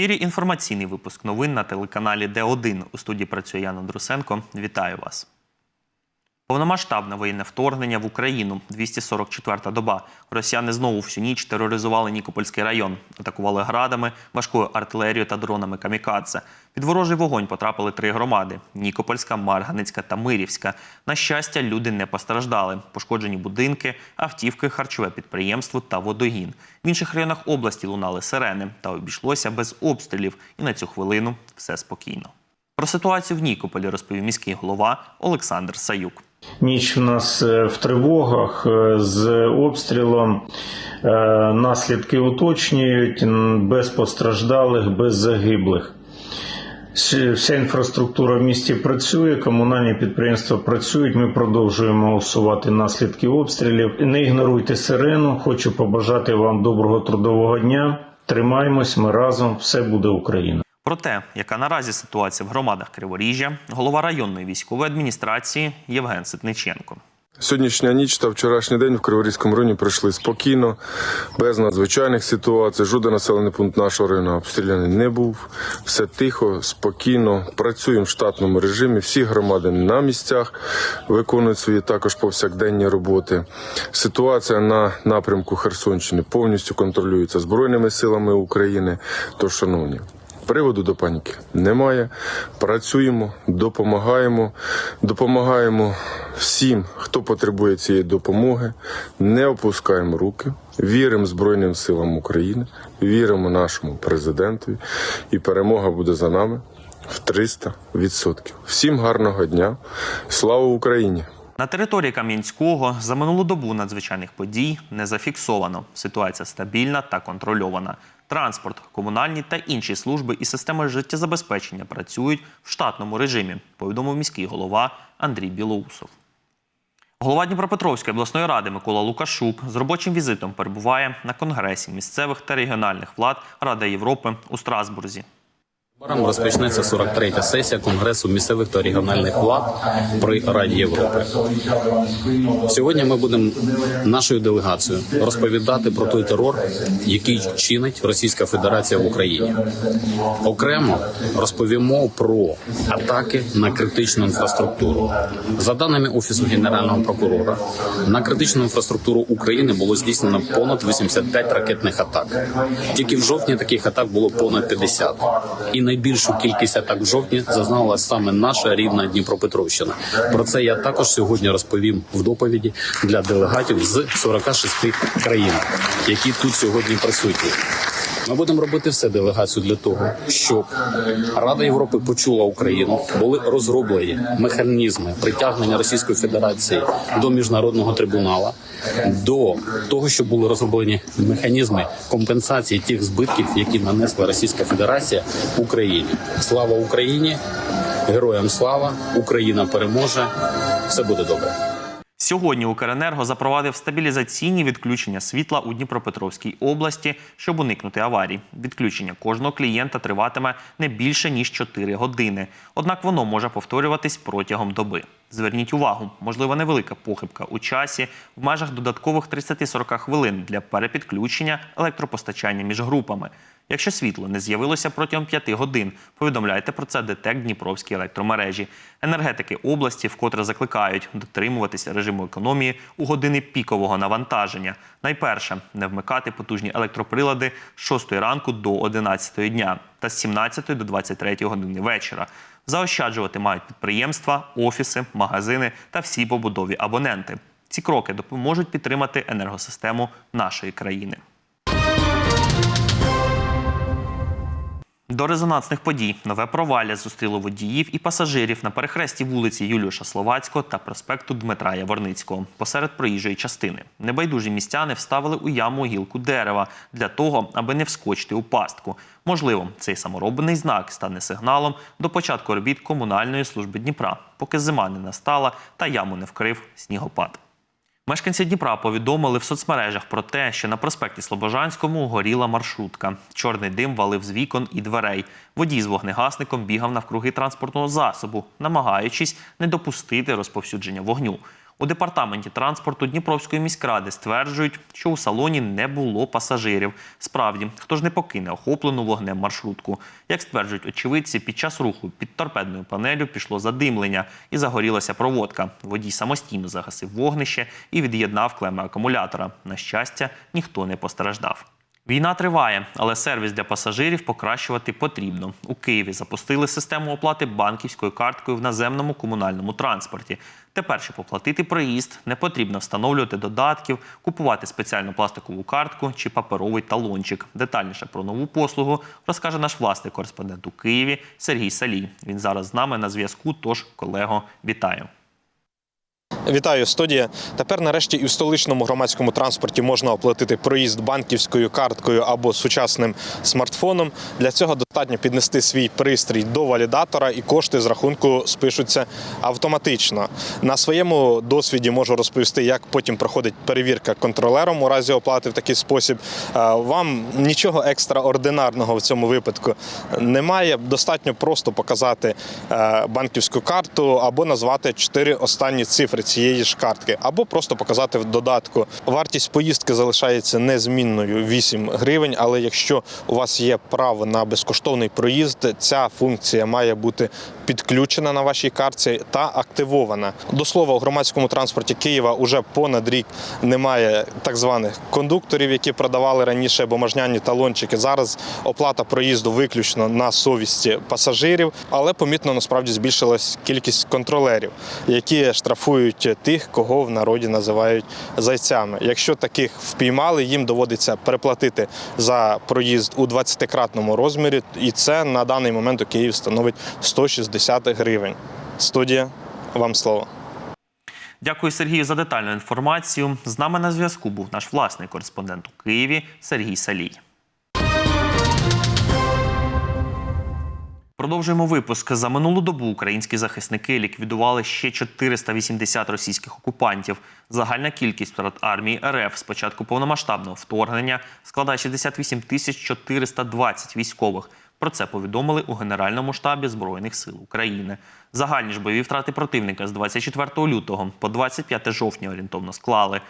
ефірі інформаційний випуск новин на телеканалі Д1. У студії працює Ян Андрусенко. Вітаю вас. Повномасштабне воєнне вторгнення в Україну. 244-та доба. Росіяни знову всю ніч тероризували Нікопольський район, атакували градами, важкою артилерією та дронами камікадзе. Під ворожий вогонь потрапили три громади: Нікопольська, Марганицька та Мирівська. На щастя, люди не постраждали. Пошкоджені будинки, автівки, харчове підприємство та водогін. В інших районах області лунали сирени та обійшлося без обстрілів. І на цю хвилину все спокійно. Про ситуацію в Нікополі розповів міський голова Олександр Саюк. Ніч в нас е, в тривогах е, з обстрілом. Е, Наслідки уточнюють без постраждалих, без загиблих. Вся інфраструктура в місті працює, комунальні підприємства працюють. Ми продовжуємо усувати наслідки обстрілів. Не ігноруйте сирену. Хочу побажати вам доброго трудового дня. Тримаємось, ми разом. Все буде Україна. Про те, яка наразі ситуація в громадах Криворіжжя, голова районної військової адміністрації Євген Ситниченко. Сьогоднішня ніч та вчорашній день в Криворізькому районі пройшли спокійно, без надзвичайних ситуацій. Жоден населений пункт нашого району обстріляний не був. Все тихо, спокійно. Працюємо в штатному режимі. Всі громади на місцях виконують свої також повсякденні роботи. Ситуація на напрямку Херсонщини повністю контролюється Збройними силами України. Тож, шановні. Приводу до паніки немає. Працюємо, допомагаємо, допомагаємо всім, хто потребує цієї допомоги. Не опускаємо руки, віримо Збройним силам України, віримо нашому президентові, і перемога буде за нами в 300%. Всім гарного дня! Слава Україні! На території Кам'янського за минулу добу надзвичайних подій не зафіксовано. Ситуація стабільна та контрольована. Транспорт, комунальні та інші служби і системи життєзабезпечення працюють в штатному режимі, повідомив міський голова Андрій Білоусов. Голова Дніпропетровської обласної ради Микола Лукашук з робочим візитом перебуває на конгресі місцевих та регіональних влад Ради Європи у Страсбурзі. Незабаром розпочнеться 43-я сесія Конгресу місцевих та регіональних влад при Раді Європи. Сьогодні ми будемо нашою делегацією розповідати про той терор, який чинить Російська Федерація в Україні. Окремо розповімо про атаки на критичну інфраструктуру. За даними офісу генерального прокурора, на критичну інфраструктуру України було здійснено понад 85 ракетних атак. Тільки в жовтні таких атак було понад 50. І найбільшу кількість атак в жовтні зазнала саме наша рідна Дніпропетровщина. Про це я також сьогодні розповім в доповіді для делегатів з 46 країн, які тут сьогодні присутні. Ми будемо робити все делегацію для того, щоб Рада Європи почула Україну, були розроблені механізми притягнення Російської Федерації до міжнародного трибунала, до того, щоб були розроблені механізми компенсації тих збитків, які нанесла Російська Федерація Україні. Слава Україні! Героям слава! Україна переможе! Все буде добре. Сьогодні Укренерго запровадив стабілізаційні відключення світла у Дніпропетровській області, щоб уникнути аварій. Відключення кожного клієнта триватиме не більше ніж 4 години. Однак воно може повторюватись протягом доби. Зверніть увагу, можлива невелика похибка у часі в межах додаткових 30-40 хвилин для перепідключення електропостачання між групами. Якщо світло не з'явилося протягом 5 годин, повідомляйте про це ДТЕК Дніпровській електромережі. Енергетики області вкотре закликають дотримуватися режиму економії у години пікового навантаження. Найперше не вмикати потужні електроприлади з 6 ранку до 11 дня та з 17 до 23 години вечора. Заощаджувати мають підприємства, офіси, магазини та всі побудові абоненти. Ці кроки допоможуть підтримати енергосистему нашої країни. До резонансних подій нове провалля зустріло водіїв і пасажирів на перехресті вулиці Юліуша Словацького та проспекту Дмитра Яворницького посеред проїжджої частини. Небайдужі містяни вставили у яму гілку дерева для того, аби не вскочити у пастку. Можливо, цей саморобний знак стане сигналом до початку робіт комунальної служби Дніпра, поки зима не настала та яму не вкрив снігопад. Мешканці Дніпра повідомили в соцмережах про те, що на проспекті Слобожанському горіла маршрутка. Чорний дим валив з вікон і дверей. Водій з вогнегасником бігав навкруги транспортного засобу, намагаючись не допустити розповсюдження вогню. У департаменті транспорту Дніпровської міськради стверджують, що у салоні не було пасажирів. Справді, хто ж не покине охоплену вогнем маршрутку. Як стверджують очевидці, під час руху під торпедною панелю пішло задимлення і загорілася проводка. Водій самостійно загасив вогнище і від'єднав клеми акумулятора. На щастя, ніхто не постраждав. Війна триває, але сервіс для пасажирів покращувати потрібно. У Києві запустили систему оплати банківською карткою в наземному комунальному транспорті. Тепер, щоб оплатити проїзд, не потрібно встановлювати додатків, купувати спеціальну пластикову картку чи паперовий талончик. Детальніше про нову послугу розкаже наш власний кореспондент у Києві Сергій Салій. Він зараз з нами на зв'язку. Тож, колего, вітаю. Вітаю, студія. Тепер нарешті і в столичному громадському транспорті можна оплатити проїзд банківською карткою або сучасним смартфоном. Для цього достатньо піднести свій пристрій до валідатора, і кошти з рахунку спишуться автоматично. На своєму досвіді можу розповісти, як потім проходить перевірка контролером у разі оплати в такий спосіб. Е, Вам нічого екстраординарного в цьому випадку немає. Достатньо просто показати е, банківську карту або назвати чотири останні цифри цієї ж картки, або просто показати в додатку. Вартість поїздки залишається незмінною 8 гривень. Але якщо у вас є право на безкоштовний проїзд, ця функція має бути підключена на вашій картці та активована. До слова, у громадському транспорті Києва уже понад рік немає так званих кондукторів, які продавали раніше бумажняні талончики. Зараз оплата проїзду виключно на совісті пасажирів, але помітно насправді збільшилась кількість контролерів, які штрафують тих, кого в народі називають зайцями. Якщо таких впіймали, їм доводиться переплатити за проїзд у 20-кратному розмірі, і це на даний момент у Києві становить 160 гривень. Студія, вам слово. Дякую Сергію за детальну інформацію. З нами на зв'язку був наш власний кореспондент у Києві Сергій Салій. Продовжуємо випуск. За минулу добу українські захисники ліквідували ще 480 російських окупантів. Загальна кількість втрат армії РФ з початку повномасштабного вторгнення складає 68 тисяч 420 військових. Про це повідомили у Генеральному штабі Збройних сил України. Загальні ж бойові втрати противника з 24 лютого по 25 жовтня орієнтовно склали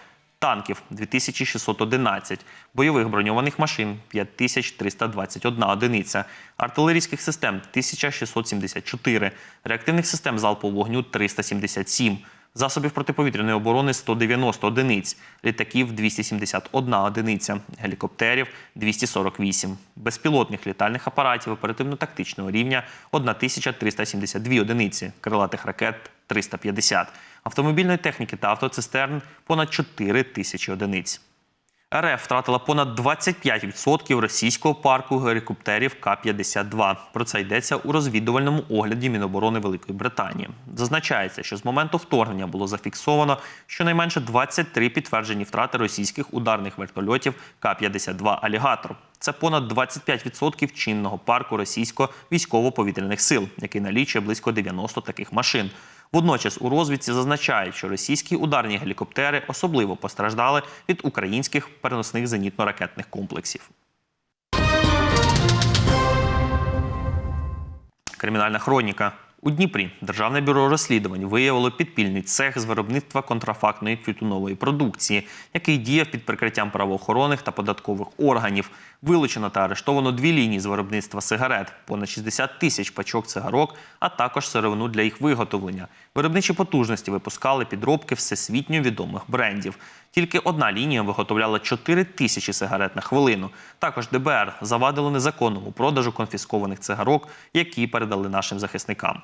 танків 2611, бойових броньованих машин 5321 одиниця, артилерійських систем 1674, реактивних систем залпового вогню 377, засобів протиповітряної оборони 190 одиниць, літаків 271 одиниця, гелікоптерів 248, безпілотних літальних апаратів оперативно-тактичного рівня 1372 одиниці, крилатих ракет 350, автомобільної техніки та автоцистерн понад 4 тисячі одиниць. РФ втратила понад 25% російського парку гелікоптерів К-52. Про це йдеться у розвідувальному огляді Міноборони Великої Британії. Зазначається, що з моменту вторгнення було зафіксовано щонайменше 23 підтверджені втрати російських ударних вертольотів К-52 Алігатор. Це понад 25% чинного парку російсько-військово-повітряних сил, який налічує близько 90 таких машин. Водночас у розвідці зазначають, що російські ударні гелікоптери особливо постраждали від українських переносних зенітно-ракетних комплексів. Кримінальна хроніка. У Дніпрі Державне бюро розслідувань виявило підпільний цех з виробництва контрафактної тютюнової продукції, який діяв під прикриттям правоохоронних та податкових органів. Вилучено та арештовано дві лінії з виробництва сигарет, понад 60 тисяч пачок цигарок, а також сировину для їх виготовлення. Виробничі потужності випускали підробки всесвітньо відомих брендів. Тільки одна лінія виготовляла 4 тисячі сигарет на хвилину. Також ДБР завадило незаконному продажу конфіскованих цигарок, які передали нашим захисникам.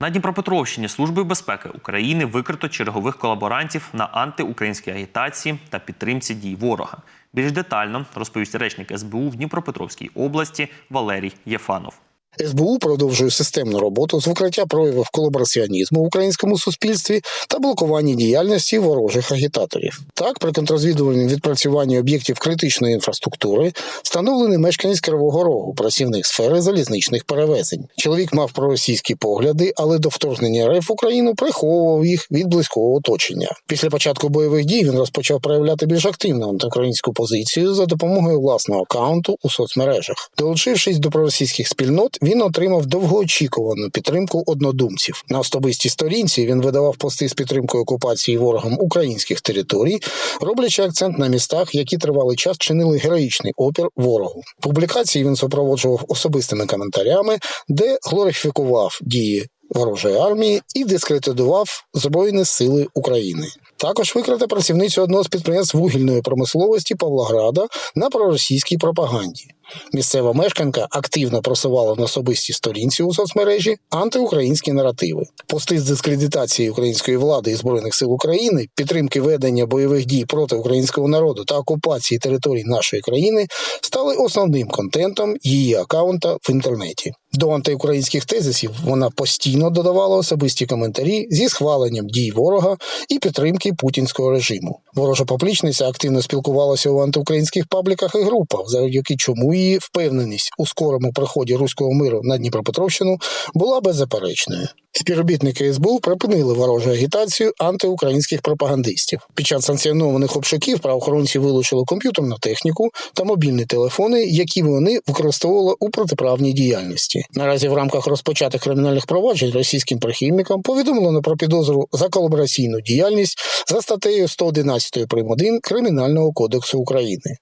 На Дніпропетровщині Службою безпеки України викрито чергових колаборантів на антиукраїнській агітації та підтримці дій ворога. Більш детально розповість речник СБУ в Дніпропетровській області Валерій Єфанов. СБУ продовжує системну роботу з викриття проявів колабораціонізму в українському суспільстві та блокування діяльності ворожих агітаторів. Так, при контррозвідувальному відпрацюванні об'єктів критичної інфраструктури встановлений мешканець Кривого Рогу, працівник сфери залізничних перевезень. Чоловік мав проросійські погляди, але до вторгнення РФ Україну приховував їх від близького оточення. Після початку бойових дій він розпочав проявляти більш активну антиукраїнську позицію за допомогою власного акаунту у соцмережах. Долучившись до проросійських спільнот, він отримав довгоочікувану підтримку однодумців. На особистій сторінці він видавав пости з підтримкою окупації ворогом українських територій, роблячи акцент на містах, які тривалий час чинили героїчний опір ворогу. Публікації він супроводжував особистими коментарями, де глорифікував дії ворожої армії і дискредитував Збройні сили України. Також викрити працівницю одного з підприємств вугільної промисловості Павлограда на проросійській пропаганді. Місцева мешканка активно просувала на особистій сторінці у соцмережі антиукраїнські наративи. Пости з дискредитації української влади і збройних сил України, підтримки ведення бойових дій проти українського народу та окупації територій нашої країни стали основним контентом її акаунта в інтернеті. До антиукраїнських тезисів вона постійно додавала особисті коментарі зі схваленням дій ворога і підтримки путінського режиму. Ворожа поплічниця активно спілкувалася у антиукраїнських пабліках і групах, завдяки чому її впевненість у скорому приході руського миру на Дніпропетровщину була беззаперечною. Співробітники СБУ припинили ворожу агітацію антиукраїнських пропагандистів. Під час санкціонованих обшуків правоохоронці вилучили комп'ютерну техніку та мобільні телефони, які вони використовували у протиправній діяльності. Наразі в рамках розпочатих кримінальних проваджень російським прихильникам повідомлено про підозру за колабораційну діяльність за статтею 111 прим. 1 Кримінального кодексу України.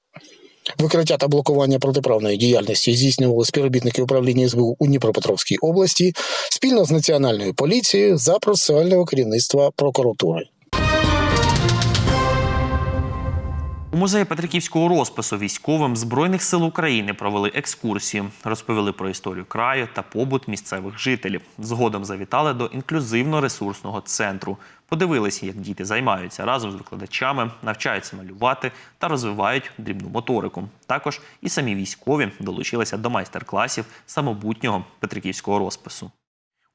Викриття та блокування протиправної діяльності здійснювали співробітники управління СБУ у Дніпропетровській області спільно з національною поліцією за процесуального керівництва прокуратури. У музеї Петриківського розпису військовим Збройних сил України провели екскурсію, розповіли про історію краю та побут місцевих жителів. Згодом завітали до інклюзивно-ресурсного центру. Подивилися, як діти займаються разом з викладачами, навчаються малювати та розвивають дрібну моторику. Також і самі військові долучилися до майстер-класів самобутнього Петриківського розпису.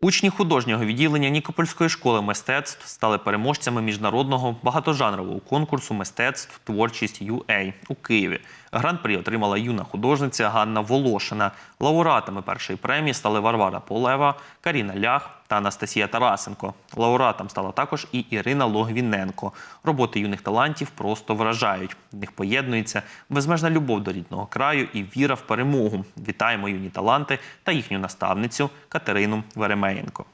Учні художнього відділення Нікопольської школи мистецтв стали переможцями міжнародного багатожанрового конкурсу мистецтв Творчість UA у Києві. Гран-прі отримала юна художниця Ганна Волошина. Лауреатами першої премії стали Варвара Полева, Каріна Лях та Анастасія Тарасенко. Лауреатом стала також і Ірина Логвіненко. Роботи юних талантів просто вражають. В них поєднується безмежна любов до рідного краю і віра в перемогу. Вітаємо юні таланти та їхню наставницю Катерину Веремеєнко.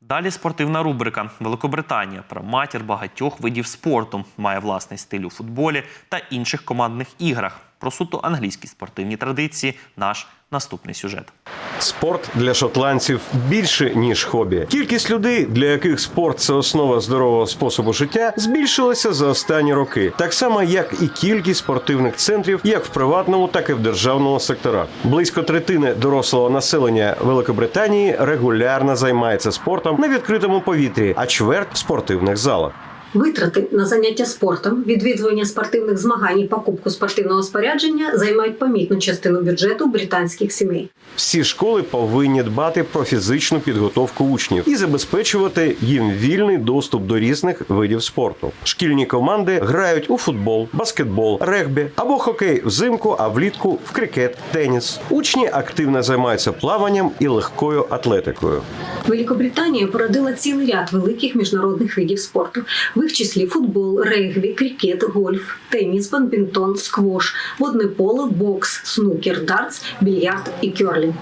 Далі спортивна рубрика Великобританія про матір багатьох видів спорту має власний стиль у футболі та інших командних іграх. Про суто англійські спортивні традиції наш наступний сюжет. Спорт для шотландців більше ніж хобі. Кількість людей, для яких спорт це основа здорового способу життя, збільшилася за останні роки, так само як і кількість спортивних центрів, як в приватному, так і в державному секторах. Близько третини дорослого населення Великобританії регулярно займається спортом на відкритому повітрі, а чверть в спортивних залах. Витрати на заняття спортом, відвідування спортивних змагань і покупку спортивного спорядження займають помітну частину бюджету британських сімей. Всі школи повинні дбати про фізичну підготовку учнів і забезпечувати їм вільний доступ до різних видів спорту. Шкільні команди грають у футбол, баскетбол, регбі або хокей взимку, а влітку в крикет, теніс. Учні активно займаються плаванням і легкою атлетикою. Великобританія породила цілий ряд великих міжнародних видів спорту, в числі футбол, регбі, крикет, гольф, теніс, бадмінтон, сквош, водне поло, бокс, снукер, дартс, більярд і кьорлінг.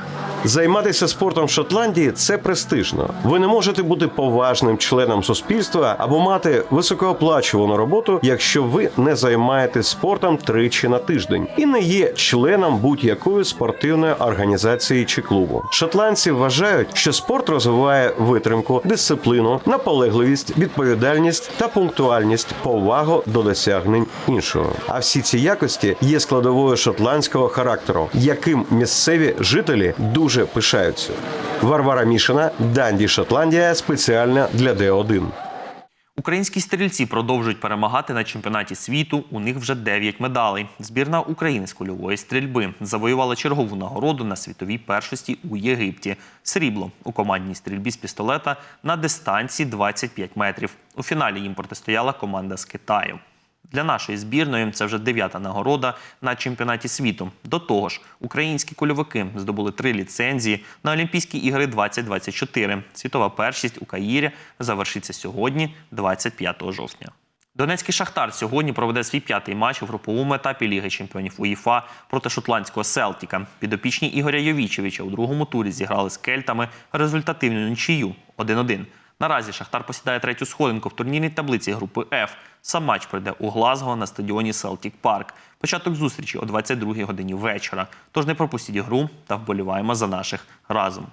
Займатися спортом в Шотландії це престижно. Ви не можете бути поважним членом суспільства або мати високооплачувану роботу, якщо ви не займаєтесь спортом тричі на тиждень і не є членом будь-якої спортивної організації чи клубу. Шотландці вважають, що спорт розвиває витримку, дисципліну, наполегливість, відповідальність та пунктуальність, повагу до досягнень іншого. А всі ці якості є складовою шотландського характеру, яким місцеві жителі дуже пишаються. Варвара Мішина, Данді, Шотландія, спеціально для Д1. Українські стрільці продовжують перемагати на чемпіонаті світу. У них вже 9 медалей. Збірна України з кульової стрільби завоювала чергову нагороду на світовій першості у Єгипті. Срібло у командній стрільбі з пістолета на дистанції 25 метрів. У фіналі їм протистояла команда з Китаю. Для нашої збірної це вже дев'ята нагорода на чемпіонаті світу. До того ж, українські кульовики здобули три ліцензії на Олімпійські ігри 2024. Світова першість у Каїрі завершиться сьогодні, 25 жовтня. Донецький Шахтар сьогодні проведе свій п'ятий матч у груповому етапі Ліги чемпіонів УЄФА проти шотландського Селтіка. Підопічні Ігоря Йовічевича у другому турі зіграли з кельтами результативну нічию 1-1. Наразі Шахтар посідає третю сходинку в турнірній таблиці групи F. Сам матч пройде у Глазго на стадіоні Селтік Парк. Початок зустрічі о 22 годині вечора. Тож не пропустіть гру та вболіваємо за наших разом.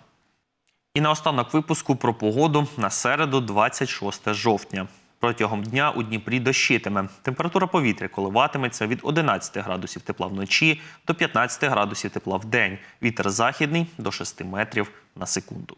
І наостанок випуску про погоду на середу, 26 жовтня. Протягом дня у Дніпрі дощитиме. Температура повітря коливатиметься від 11 градусів тепла вночі до 15 градусів тепла в день. Вітер західний до 6 метрів на секунду.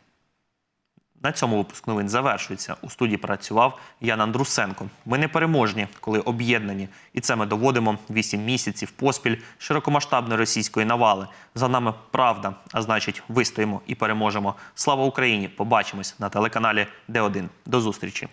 На цьому випуск новин завершується. У студії працював Ян Андрусенко. Ми не переможні, коли об'єднані. І це ми доводимо 8 місяців поспіль широкомасштабної російської навали. За нами правда, а значить, вистоїмо і переможемо. Слава Україні! Побачимось на телеканалі Д1. До зустрічі!